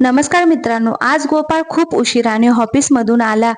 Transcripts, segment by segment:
नमस्कार मित्रांनो आज गोपाळ खूप उशिराने ऑफिसमधून आला.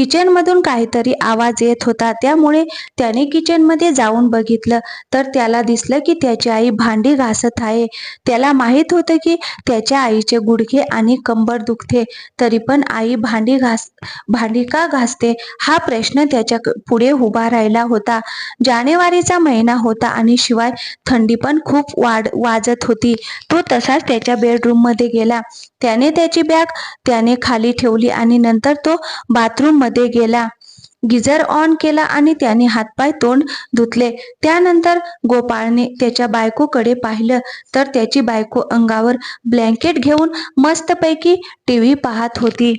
किचनमधून काहीतरी आवाज येत होता. त्यामुळे त्याने किचनमध्ये जाऊन बघितलं. तर त्याला दिसलं की त्याची आई भांडी घासत आहे. त्याला माहीत होतं की त्याच्या आईचे गुडघे आणि कंबर दुखते. तरी पण आई भांडी घास भांडी का घासते? हा प्रश्न त्याच्या पुढे उभा राहिला होता. जानेवारीचा महिना होता आणि शिवाय थंडी पण खूप वाढ वाजत होती. तो तसाच त्याच्या बेडरूममध्ये गेला. त्याने त्याची बॅग त्याने खाली ठेवली आणि नंतर तो बाथरूम मध्ये गेला. गिझर ऑन केला आणि त्याने हातपाय तोंड धुतले. त्यानंतर गोपाळने त्याच्या बायकोकडे पाहिलं. तर त्याची बायको अंगावर ब्लँकेट घेऊन मस्तपैकी टीव्ही पाहत होती.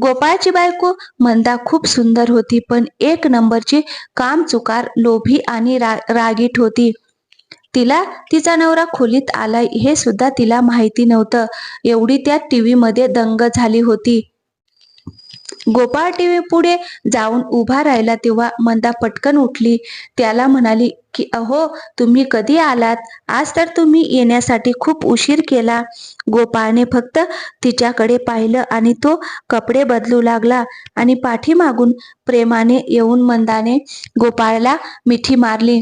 गोपाळची बायको मंदा खूप सुंदर होती पण एक नंबरची काम चुकार लोभी आणि रा रागीट होती. तिला तिचा नवरा खोलीत आलाय हे सुद्धा तिला माहिती नव्हतं. एवढी त्या टीव्ही मध्ये दंग झाली होती. गोपाळ टीव्ही पुढे जाऊन उभा राहिला तेव्हा मंदा पटकन उठली. त्याला म्हणाली की अहो तुम्ही कधी आलात? आज तर तुम्ही येण्यासाठी खूप उशीर केला. गोपाळने फक्त तिच्याकडे पाहिलं आणि तो कपडे बदलू लागला आणि पाठीमागून प्रेमाने येऊन मंदाने गोपाळला मिठी मारली.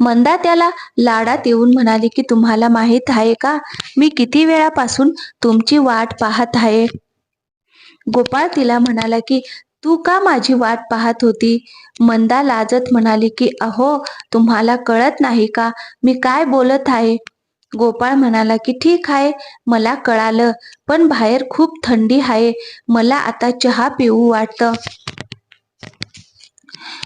मंदा त्याला लाडात येऊन म्हणाली की तुम्हाला माहीत आहे का? मी किती वेळापासून तुमची वाट पाहत आहे? गोपाळ तिला म्हणाला की तू का माझी वाट पाहत होती? मंदा लाजत म्हणाली की अहो तुम्हाला कळत नाही का? मी काय बोलत आहे? गोपाळ म्हणाला की ठीक आहे मला कळालं पण बाहेर खूप थंडी आहे मला आता चहा पिऊ वाटतं.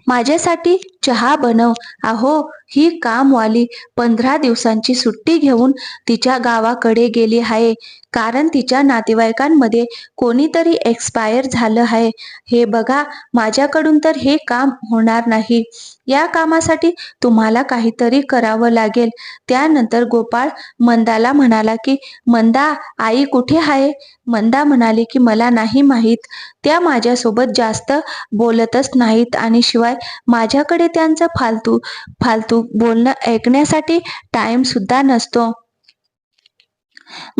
माझ्यासाठी चहा बनव. अहो ही कामवाली पंधरा दिवसांची सुट्टी घेऊन तिच्या गावाकडे गेली आहे. कारण तिच्या नातेवाईकांमध्ये कोणीतरी एक्सपायर झालं आहे. हे बघा माझ्याकडून तर हे काम होणार नाही. या कामासाठी तुम्हाला काहीतरी करावं लागेल. त्यानंतर गोपाळ मंदाला म्हणाला की मंदा आई कुठे आहे? मंदा म्हणाली की मला नाही माहीत. त्या माझ्यासोबत जास्त बोलतच नाहीत आणि शिवाय माझ्याकडे त्यांचं फालतू फालतू बोलणं ऐकण्यासाठी टाइम सुद्धा नसतो.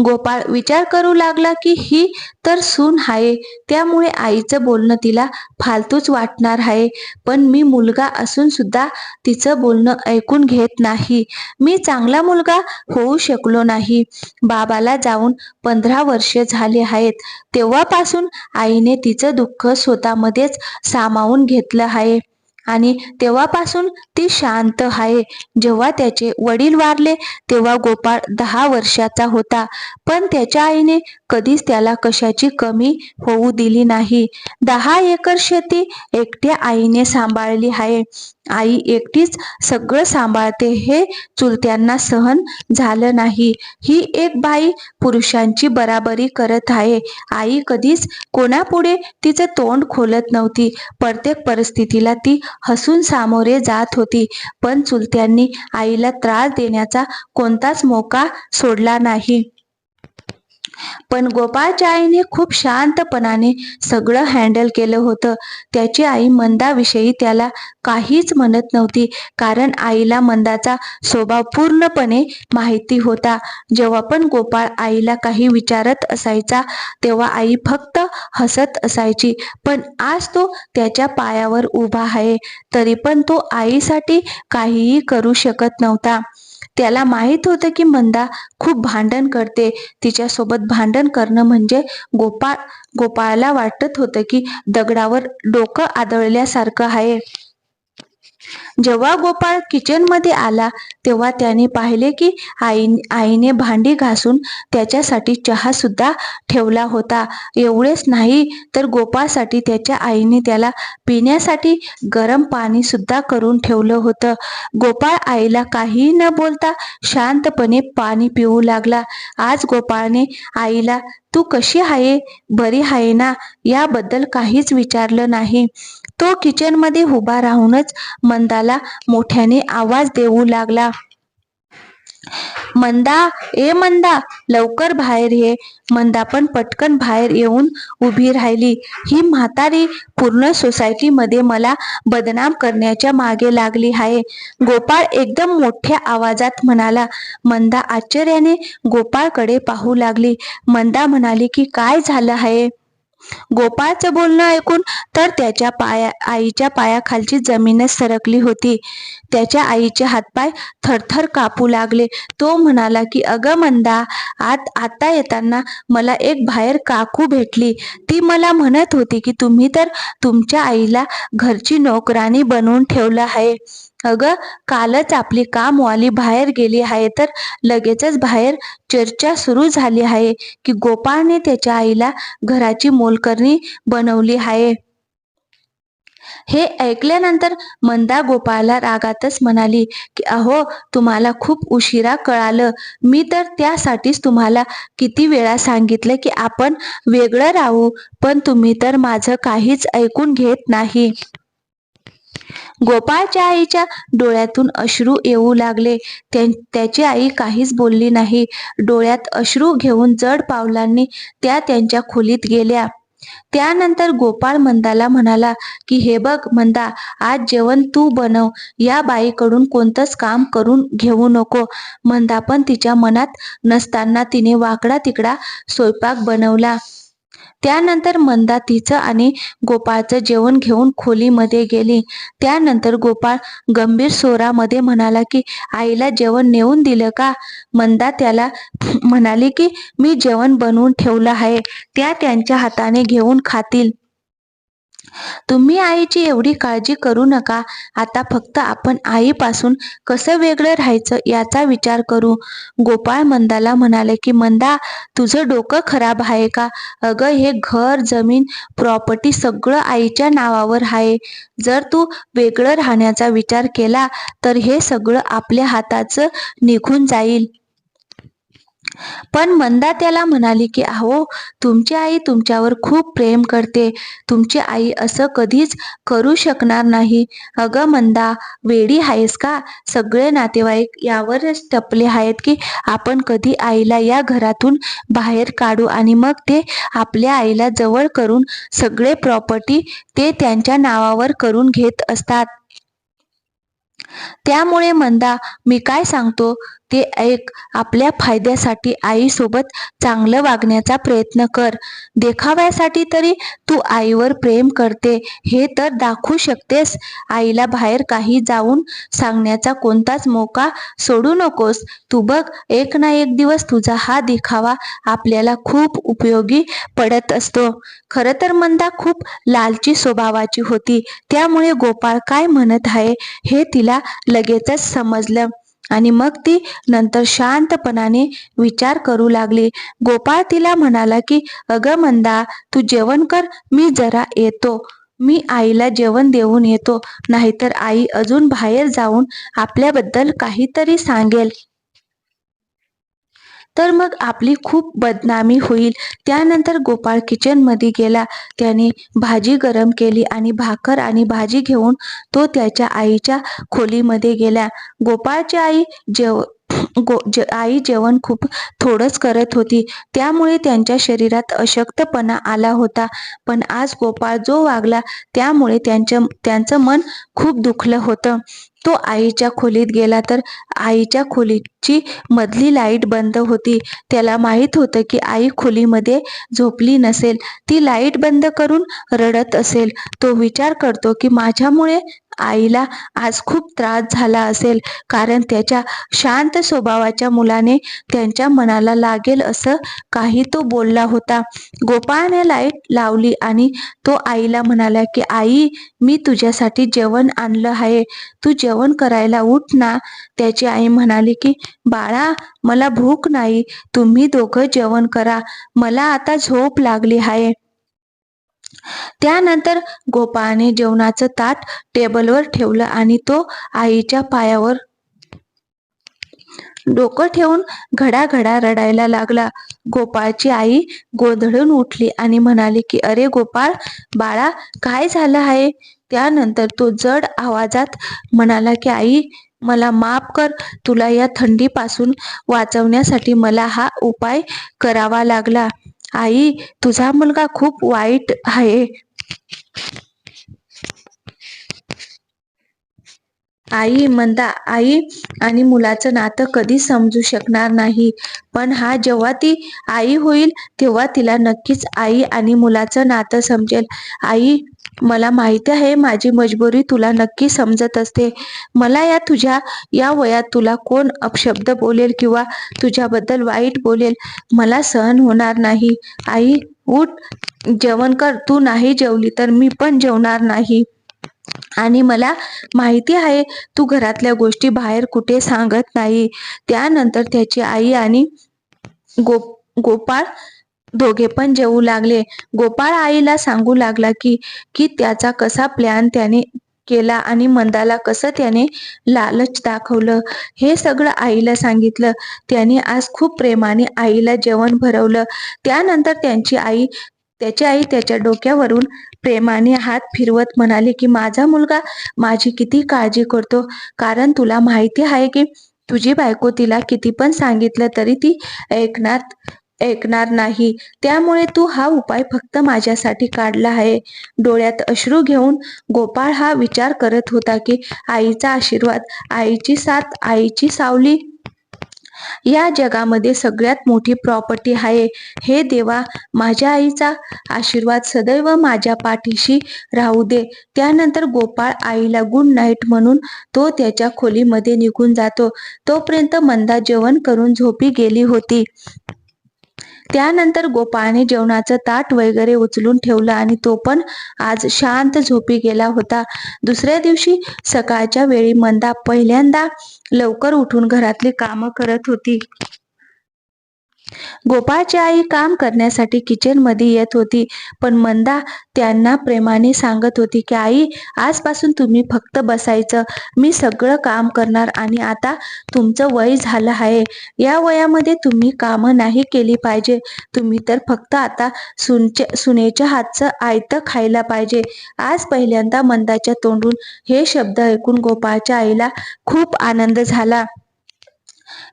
गोपाळ विचार करू लागला की ही तर सून आहे त्यामुळे आईचं बोलणं तिला फालतूच वाटणार आहे पण मी मुलगा असून सुद्धा तिचं बोलणं ऐकून घेत नाही. मी चांगला मुलगा होऊ शकलो नाही. बाबाला जाऊन पंधरा वर्षे झाले आहेत. तेव्हापासून आईने तिचं दुःख स्वतःमध्येच सामावून घेतलं आहे आणि तेव्हापासून ती शांत आहे. जेव्हा त्याचे वडील वारले तेव्हा गोपाळ दहा वर्षाचा होता. पण त्याच्या आईने कधीच त्याला कशाची कमी होऊ दिली नाही. दहा एकर शेती एकट्या आईने सांभाळली आहे. आई एकटीच सगळं सांभाळते हे चुलत्यांना सहन झालं नाही. ही एक बाई पुरुषांची बराबरी करत आहे. आई कधीच कोणापुढे तिचं तोंड खोलत नव्हती. प्रत्येक परिस्थितीला ती हसून सामोरे जात होती. पण चुलत्यांनी आईला त्रास देण्याचा कोणताच मोका सोडला नाही. पण गोपाळच्या आईने खूप शांतपणाने सगळं हँडल केलं होतं. त्याची आई मंदाविषयी त्याला काहीच म्हणत नव्हती कारण आईला मंदाचा स्वभाव पूर्णपणे माहिती होता. जेव्हा पण गोपाळ आईला काही विचारत असायचा तेव्हा आई फक्त हसत असायची पण आज तो त्याच्या पायावर उभा आहे तरी पण तो आईसाठी काहीही करू शकत नव्हता. त्याला माहीत होतं की मंदा खूप भांडण करते. तिच्यासोबत भांडण करणं म्हणजे गोपाळ गोपाळला वाटत होतं की दगडावर डोकं आदळल्यासारखं आहे. जेव्हा गोपाळ किचनमध्ये आला तेव्हा त्याने पाहिले की आई आईने भांडी घासून त्याच्यासाठी चहा सुद्धा ठेवला होता. एवढेच नाही तर गोपाळसाठी त्याच्या आईने त्याला पिण्यासाठी गरम पाणी सुद्धा करून ठेवलं होतं. गोपाळ आईला काही न बोलता शांतपणे पाणी पिऊ लागला. आज गोपाळने आईला तू कशी आहे? बरी आहे ना? याबद्दल काहीच विचारलं नाही. तो किचनमध्ये उभा राहूनच मंदाला मोठ्याने आवाज देऊ लागला. मंदा ए मंदा लवकर बाहेर ये. मंदा पण पटकन बाहेर येऊन उभी राहिली. ही म्हातारी पूर्ण सोसायटीमध्ये मला बदनाम करण्याच्या मागे लागली आहे. गोपाळ एकदम मोठ्या आवाजात म्हणाला मंदा आश्चर्याने गोपाळकडे पाहू लागली. मंदा म्हणाली की काय झालं आहे? गोपाळचं बोलणं ऐकून तर त्याच्या पाया आईच्या पायाखालची जमीनच सरकली होती. त्याच्या आईचे हातपाय थरथर कापू लागले. तो म्हणाला की अगं मंदा आत आता येताना मला एक बाहेर काकू भेटली. ती मला म्हणत होती की तुम्ही तर तुमच्या आईला घरची नोकरानी बनवून ठेवलं आहे. अगं कालच आपली कामवाली बाहेर गेली आहे तर लगेचच बाहेर चर्चा सुरू झाली आहे की गोपाळने त्याच्या आईला घराची मोलकरणी बनवली आहे. हे ऐकल्यानंतर मंदा गोपाळला रागातच म्हणाली की अहो तुम्हाला खूप उशिरा कळालं. मी तर त्यासाठीच तुम्हाला किती वेळा सांगितलं की आपण वेगळं राहू पण तुम्ही तर माझं काहीच ऐकून घेत नाही. गोपाळच्या आईच्या डोळ्यातून अश्रू येऊ लागले. त्याची आई काहीच बोलली नाही. डोळ्यात अश्रू घेऊन जड पावलांनी त्या त्यांच्या खोलीत गेल्या. त्यानंतर गोपाळ मंदाला म्हणाला की हे बघ मंदा आज जेवण तू बनव. या बाईकडून कोणतंच काम करून घेऊ नको. मंदा पण तिच्या मनात नसताना तिने वाकडा तिकडा स्वयंपाक बनवला. त्यानंतर मंदा तिचं आणि गोपाळचं जेवण घेऊन खोलीमध्ये गेली. त्यानंतर गोपाळ गंभीर स्वरामध्ये म्हणाला की आईला जेवण नेऊन दिलं का? मंदा त्याला म्हणाली की मी जेवण बनवून ठेवलं आहे. त्या त्यांच्या हाताने घेऊन खातील. तुम्ही आईची एवढी काळजी करू नका. आता फक्त आपण आईपासून कसं वेगळं राहायचं याचा विचार करू. गोपाळ मंदाला म्हणाले की मंदा तुझं डोकं खराब आहे का? अगं हे घर जमीन प्रॉपर्टी सगळं आईच्या नावावर आहे. जर तू वेगळं राहण्याचा विचार केला तर हे सगळं आपल्या हाताचं निघून जाईल. पण मंदा त्याला म्हणाली की अहो तुमची आई तुमच्यावर खूप प्रेम करते. तुमची आई असं कधीच करू शकणार नाही. अगं मंदा वेडी आहेस का? सगळे नातेवाईक यावरच टपले आहेत की आपण कधी आईला या घरातून बाहेर काढू आणि मग ते आपल्या आईला जवळ करून सगळे प्रॉपर्टी ते त्यांच्या नावावर करून घेत असतात. त्यामुळे मंदा मी काय सांगतो? ते ऐक. आपल्या फायद्यासाठी आईसोबत चांगलं वागण्याचा प्रयत्न कर. देखाव्यासाठी तरी तू आईवर प्रेम करते. हे तर दाखवू शकतेस. आईला बाहेर काही जाऊन सांगण्याचा कोणताच मोका सोडू नकोस. तू बघ एक ना एक दिवस तुझा हा देखावा आपल्याला खूप उपयोगी पडत असतो. खरं तर मंदा खूप लालची स्वभावाची होती. त्यामुळे गोपाळ काय म्हणत आहे हे तिला लगेचच समजलं. आणि मग ती नंतर शांतपणाने विचार करू लागली. गोपाळ तिला म्हणाला की अगं मंदा तू जेवण कर मी जरा येतो. मी आईला जेवण देऊन येतो. नाहीतर आई अजून बाहेर जाऊन आपल्याबद्दल काहीतरी सांगेल. तर मग आपली खूप बदनामी होईल. त्यानंतर गोपाळ किचनमध्ये गेला. त्याने भाजी गरम केली आणि भाकर आणि भाजी घेऊन तो त्याच्या आईच्या खोलीमध्ये गेला. गोपाळची आई जेव गो जे आई जेवण खूप थोडंच करत होती. त्यामुळे त्यांच्या शरीरात अशक्तपणा आला होता. पण आज गोपाळ जो वागला त्यामुळे त्यांच्या त्यांचं मन खूप दुखलं होतं. तो आईच्या खोलीत गेला तर आईच्या खोलीची मधली लाइट बंद होती. त्याला माहीत होतं की आई खोलीमध्ये झोपली नसेल. ती लाइट बंद करून रडत असेल. तो विचार करतो की माझ्यामुळे आईला आज खूप त्रास झाला असेल. कारण त्याच्या शांत स्वभावाच्या मुलाने त्यांच्या मनाला लागेल असं काही तो बोलला होता. गोपाळने लाइट लावली आणि तो आईला म्हणाला की आई मी तुझ्यासाठी जेवण आणलं आहे. तू जेवण करायला उठ ना. त्याची आई म्हणाली की बाळा मला भूक नाही. तुम्ही दोघं जेवण करा. मला आता झोप लागली आहे त्यानंतर गोपाळने जेवणाचं ताट टेबलवर ठेवलं आणि तो आईच्या पायावर डोकं ठेवून घडाघडा रडायला लागला. गोपाळची आई गोंधळून उठली आणि म्हणाली की अरे गोपाळ बाळा काय झालं आहे त्यानंतर तो जड आवाजात म्हणाला की आई मला माफ कर. तुला या थंडीपासून वाचवण्यासाठी मला हा उपाय करावा लागला. आई तुझा मुलगा खूप वाईट आहे. आई म्हणता आई आणि मुलाचं नातं कधी समजू शकणार नाही. पण हा जेव्हा ती आई होईल तेव्हा तिला नक्कीच आई आणि मुलाचं नातं समजेल. आई मला माहिती आहे माझी मजबुरी तुला नक्की समजत असते. मला या तुझ्या या वयात तुला कोण अपशब्द बोलेल किंवा तुझ्याबद्दल वाईट बोलेल मला सहन होणार नाही. आई उठ जेवण कर तू नाही जेवली तर मी पण जेवणार नाही. आणि मला माहिती आहे तू घरातल्या गोष्टी बाहेर कुठे सांगत नाही. त्यानंतर त्याची आई आणि गो गोपाळ दोघे पण जेवू लागले. गोपाळ आईला सांगू लागला की की त्याचा कसा प्लॅन त्याने केला आणि मंदाला कसं त्याने लालच दाखवलं. हे सगळं आईला सांगितलं. त्याने आज खूप प्रेमाने आईला जेवण भरवलं. त्यानंतर त्यांची आई त्याची आई त्याच्या डोक्यावरून प्रेमाने हात फिरवत म्हणाली की माझा मुलगा माझी किती काळजी करतो. कारण तुला माहिती आहे की तुझी बायको तिला किती पण सांगितलं तरी ती ऐकणार ऐकणार नाही. त्यामुळे तू हा उपाय फक्त माझ्यासाठी काढला आहे. डोळ्यात अश्रू घेऊन गोपाळ हा विचार करत होता की आईचा आशीर्वाद आईची साथ आईची सावली. या जगामध्ये सगळ्यात मोठी प्रॉपर्टी आहे. हे देवा माझ्या आईचा आशीर्वाद सदैव माझ्या पाठीशी राहू दे. त्यानंतर गोपाळ आईला गुड नाईट म्हणून तो त्याच्या खोलीमध्ये निघून जातो. तोपर्यंत मंदा जेवण करून झोपी गेली होती. त्यानंतर गोपाळने जेवणाचं ताट वगैरे उचलून ठेवलं आणि तो पण आज शांत झोपी गेला होता. दुसऱ्या दिवशी सकाळच्या वेळी मंदा पहिल्यांदा लवकर उठून घरातली कामं करत होती. गोपाळची आई काम करण्यासाठी किचनमध्ये येत होती पण मंदा त्यांना प्रेमाने सांगत होती की आई आजपासून तुम्ही फक्त बसायचं. मी सगळं काम करणार आणि आता तुमचं वय झालं आहे. या वयामध्ये तुम्ही कामं नाही केली पाहिजे. तुम्ही तर फक्त आता सुनचे सुनेच्या हातचं आयतं खायला पाहिजे. आज पहिल्यांदा मंदाच्या तोंडून हे शब्द ऐकून गोपाळच्या आईला खूप आनंद झाला.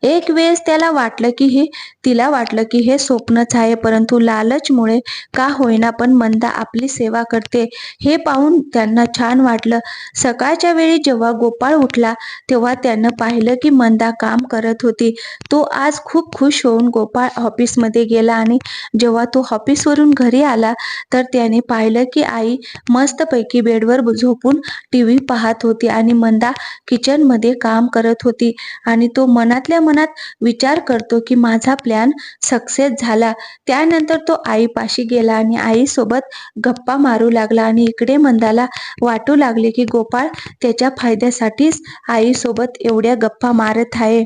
एक वेळेस त्याला वाटलं की ही तिला वाटलं की हे स्वप्नच आहे परंतु लालचमुळे का होईना पण मंदा आपली सेवा करते. हे पाहून त्यांना छान वाटलं. सकाळच्या वेळी जेव्हा गोपाळ उठला तेव्हा त्यानं पाहिलं की मंदा काम करत होती. तो आज खूप खुश होऊन गोपाळ ऑफिसमध्ये गेला आणि जेव्हा तो ऑफिसवरून घरी आला तर त्याने पाहिलं की आई मस्तपैकी बेडवर झोपून टी व्ही पाहत होती आणि मंदा किचनमध्ये काम करत होती. आणि तो मनातल्या मनात विचार करतो की माझा प्लॅन सक्सेस झाला. त्यानंतर तो आईपाशी गेला आणि आईसोबत गप्पा मारू लागला आणि इकडे मंदाला वाटू लागले की गोपाळ त्याच्या फायद्यासाठीच आईसोबत एवढ्या गप्पा मारत आहे.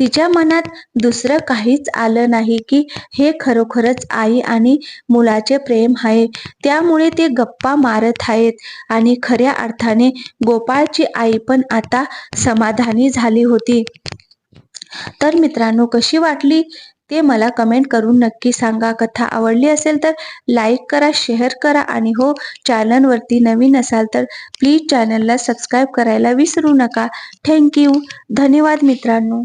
तिच्या मनात दुसरं काहीच आलं नाही की हे खरोखरच आई आणि मुलाचे प्रेम आहे. त्यामुळे ते गप्पा मारत आहेत आणि खऱ्या अर्थाने गोपाळची आई पण आता समाधानी झाली होती. तर मित्रांनो कशी वाटली? ते मला कमेंट करून नक्की सांगा. कथा आवडली असेल तर लाईक करा शेअर करा आणि हो चॅनलवरती नवीन असाल तर प्लीज चॅनलला सबस्क्राईब करायला विसरू नका. थँक्यू धन्यवाद मित्रांनो.